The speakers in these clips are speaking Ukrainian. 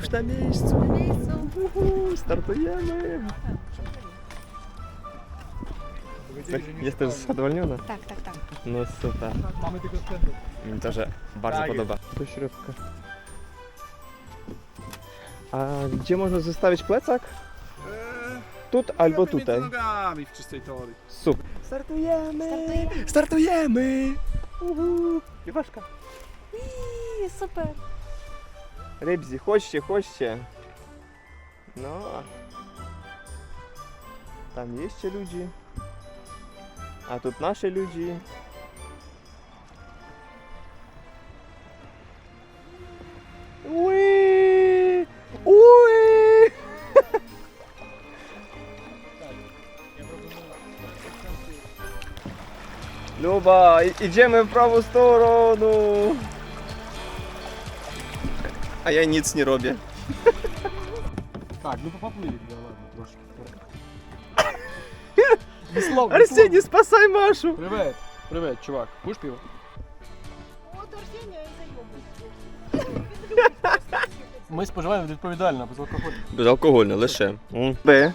już na miejscu. Na miejscu. Uhu, startujemy. Tak, jesteś zadowolniona? Tak, tak, tak. No super. Mamy tylko sprzętu. Mi to, że bardzo tak podoba. Do środka. A gdzie można zostawić plecak? Eee, Tut albo tutaj. nogami w czystej teorii. Super. Startujemy! Startujemy! Startujemy! Uhu! Iwaszka. Super! Рибзі, хочешь хочете. Но... Там есть люди. А тут наши люди. Уи! Уи! Люба, идем в правую сторону. А я ніц не роблю. Так, ну поплыли, да ладно, трошки. Весло, весло. Арсеній, спасай Машу! Привет, привет, чувак. Будешь пиво? Ми споживаємо відповідально, без алкоголю. Безалкогольне лише. Б.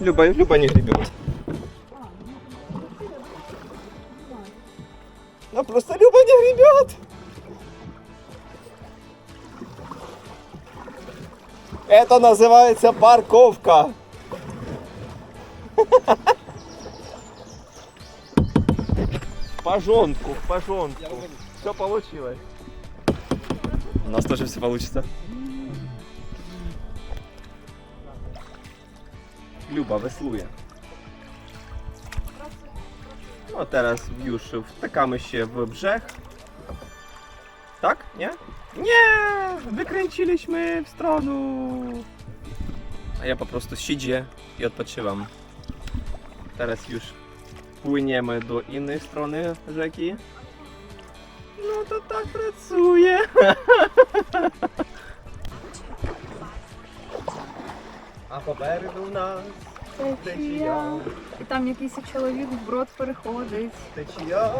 Люба, Люба не гребет. Ну просто Люба не гребет. Это называется парковка. Пожонку, пожонку. Все получилось. У нас тоже все получится. Люба веслує. Ну, а teraz już wtakamy się w brzeg. Tak? Nie? Nie! Wykręciliśmy w stronę. A ja po prostu siedzę i odpoczywam. Teraz już płyniemy do innej strony rzeki. No to tak pracuje. А попереду нас Течія. І там якийсь чоловік вброд переходить. течія.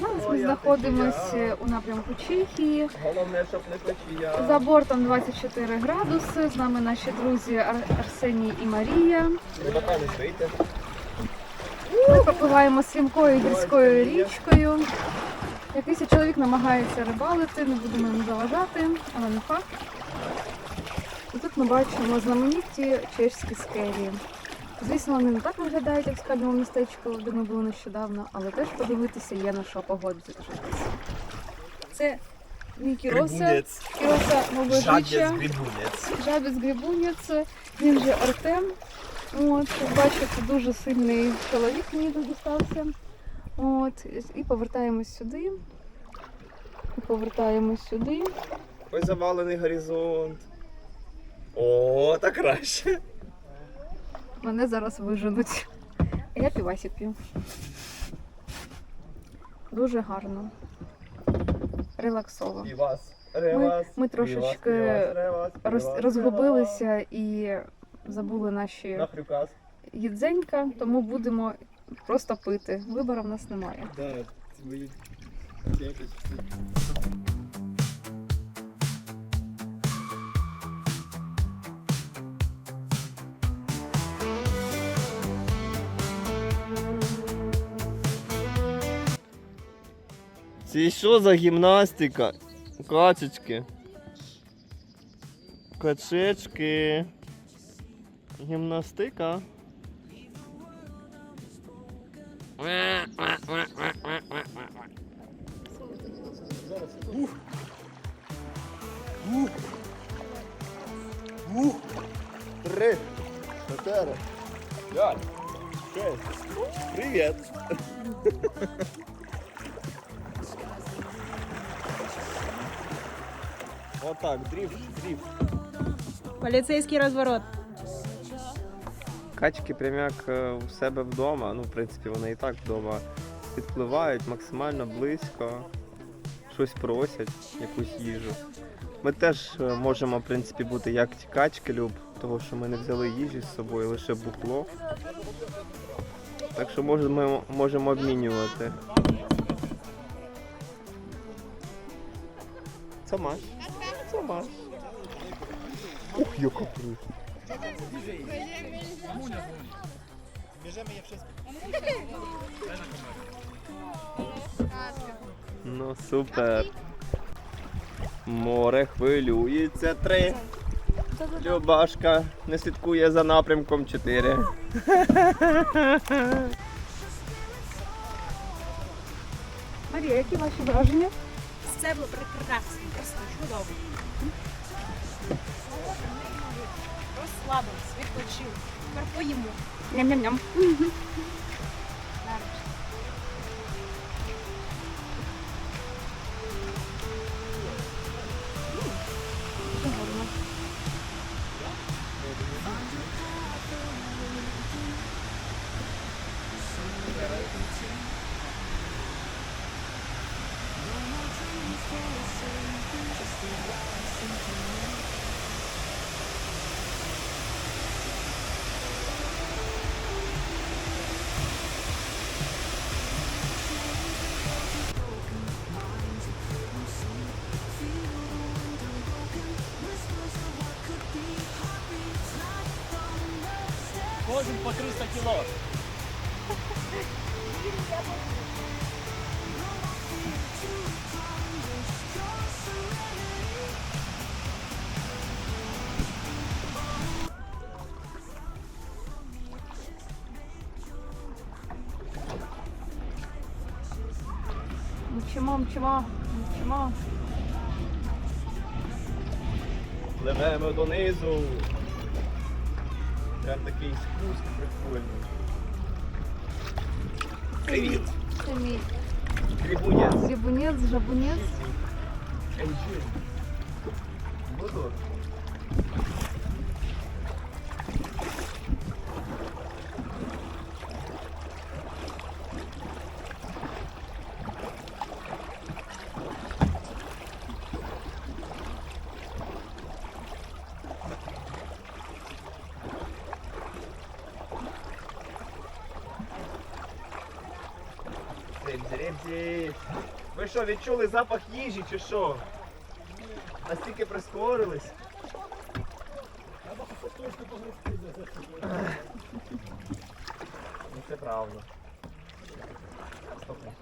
Зараз ми знаходимося у напрямку Чехії. Головне, щоб не течія. За бортом 24 градуси. З нами наші друзі Ар- Арсеній і Марія. Рибака не збийте. Ми пропливаємо стрімкою гірською річкою. Якийсь чоловік намагається рибалити, не будемо йому заважати, але не факт. І тут ми бачимо знамениті чешські скелі. Звісно, вони не так виглядають, як в скальному містечку, де ми були нещодавно, але теж подивитися є на що погодитися. Це мій Кіроса, Кіроса грибунець. Жабець Грибунець, він же Артем. От, бачите, дуже сильний чоловік мені тут достався. От, і повертаємось сюди. І повертаємось сюди. Ось завалений горизонт. О, так краще. Мене зараз виженуть. А я півасик п'ю. Дуже гарно. Релаксово. І вас. Ми, ми трошечки роз, розгубилися і забули наші їдзенька, тому будемо просто пити. Вибору в нас немає. Да, Це що за гімнастика? Качечки. Качечки. Гімнастика. Три, чотири, п'ять, шесть. Привіт. Отак, дріфт, дріфт. Поліцейський розворот. Качки прям як е, у себе вдома, ну, в принципі, вони і так вдома підпливають максимально близько, щось просять, якусь їжу. Ми теж е, можемо, в принципі, бути як ті качки, Люб, того, що ми не взяли їжі з собою, лише бухло. Так що можемо, можемо обмінювати. Це Маш. Маш. Ух, яка круг. Ну супер. Море хвилюється три. Любашка не слідкує за напрямком 4. Марія, які ваші враження? Це було прекрасно, просто чудово. Розслабився, відпочив. Тепер поїмо. Ням-ням-ням. Кожен по 300 кіло. Мчимо, мчимо, мчимо. Пливемо донизу. Прям такий спуск прикольний. Привіт! Це мій Грибунець. грибунець, жабунець. Енджин. Буду. Дрим-дрим-дрим. Ви що, відчули запах їжі чи що? Настільки прискорились. Ну, це правда. Стопне.